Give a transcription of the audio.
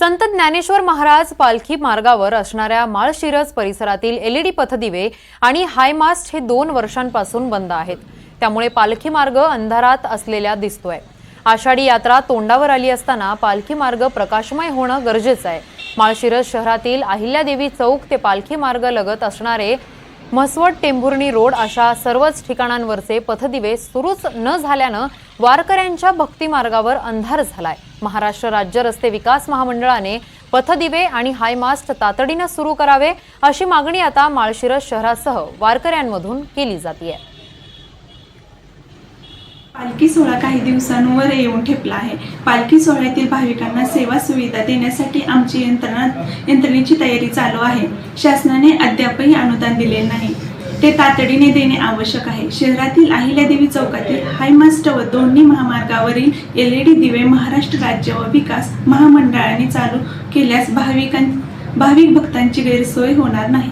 संत ज्ञानेश्वर महाराज पालखी मार्गावर असणाऱ्या माळशिरस परिसरातील एलईडी पथदिवे आणि हायमास्ट हे दोन वर्षांपासून बंद आहेत. त्यामुळे पालखी मार्ग अंधारात असलेला दिसतोय. आषाढी यात्रा तोंडावर आली असताना पालखी मार्ग प्रकाशमय होणं गरजेचं आहे. माळशिरस शहरातील अहिल्यादेवी चौक ते पालखी मार्ग लगत असणारे म्हसवड टेंभुर्णी रोड अशा सर्वच ठिकाणांवरचे पथदिवे सुरूच न झाल्यानं वारकऱ्यांच्या भक्ती मार्गावर अंधार झालाय. महाराष्ट्र राज्य रस्ते विकास महामंडळाने पथदिवे आणि हायमास्ट तातडीनं सुरू करावे अशी मागणी आता माळशिरस शहरासह वारकऱ्यांमधून केली जाते पालखी सोहळा काही दिवसांवर येऊन ठेपला आहे. पालखी सोहळ्यातील भाविकांना सेवा सुविधा देण्यासाठी आमची यंत्रणा यंत्रणेची तयारी चालू आहे. शासनाने अद्यापही अनुदान दिले नाही. ते तातडीने देणे आवश्यक आहे. शहरातील अहिल्यादेवी चौकातील हायमास्ट व दोन्ही महामार्गावरील एल ई डी दिवे महाराष्ट्र राज्य व विकास महामंडळाने चालू केल्यास भाविकां भाविक भक्तांची गैरसोय होणार नाही.